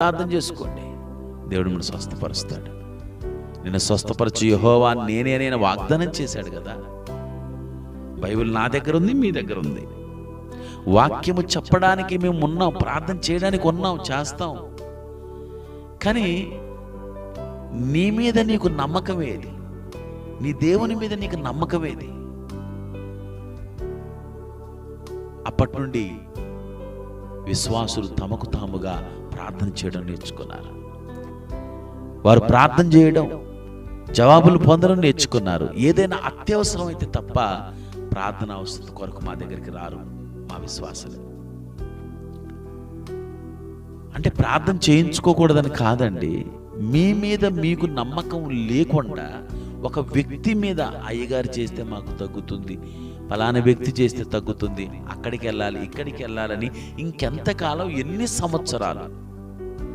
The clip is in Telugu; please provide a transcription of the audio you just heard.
ప్రార్థన చేసుకోండి. దేవుడు మిమ్మల్ని స్వస్థపరుస్తాడు. నిన్ను స్వస్థపరచు యహోవా నేనే నేను వాగ్దానం చేశాడు కదా. బైబిల్ నా దగ్గర ఉంది మీ దగ్గర ఉంది. వాక్యము చెప్పడానికి మేము ఉన్నాం ప్రార్థన చేయడానికి ఉన్నాం చేస్తాం. కానీ నీ మీద నీకు నమ్మకం ఏది? నీ దేవుని మీద నీకు నమ్మకం ఏది? అప్పటి నుండి విశ్వాసులు తమకు తాముగా ప్రార్థన చేయడం నేర్చుకున్నారు. వారు ప్రార్థన చేయడం జవాబులు పొందడం నేర్చుకున్నారు. ఏదైనా అత్యవసరం అయితే తప్ప ప్రార్థన అవసరం కొరకు మా దగ్గరికి రారు మా విశ్వాసులు. అంటే ప్రార్థన చేయించుకోకూడదని కాదండి మీ మీద మీకు నమ్మకం లేకుండా ఒక వ్యక్తి మీద అయ్యగారు చేస్తే మాకు తగ్గుతుంది ఫలానా వ్యక్తి చేస్తే తగ్గుతుంది అక్కడికి వెళ్ళాలి ఇక్కడికి వెళ్ళాలని ఇంకెంతకాలం ఎన్ని సంవత్సరాలు?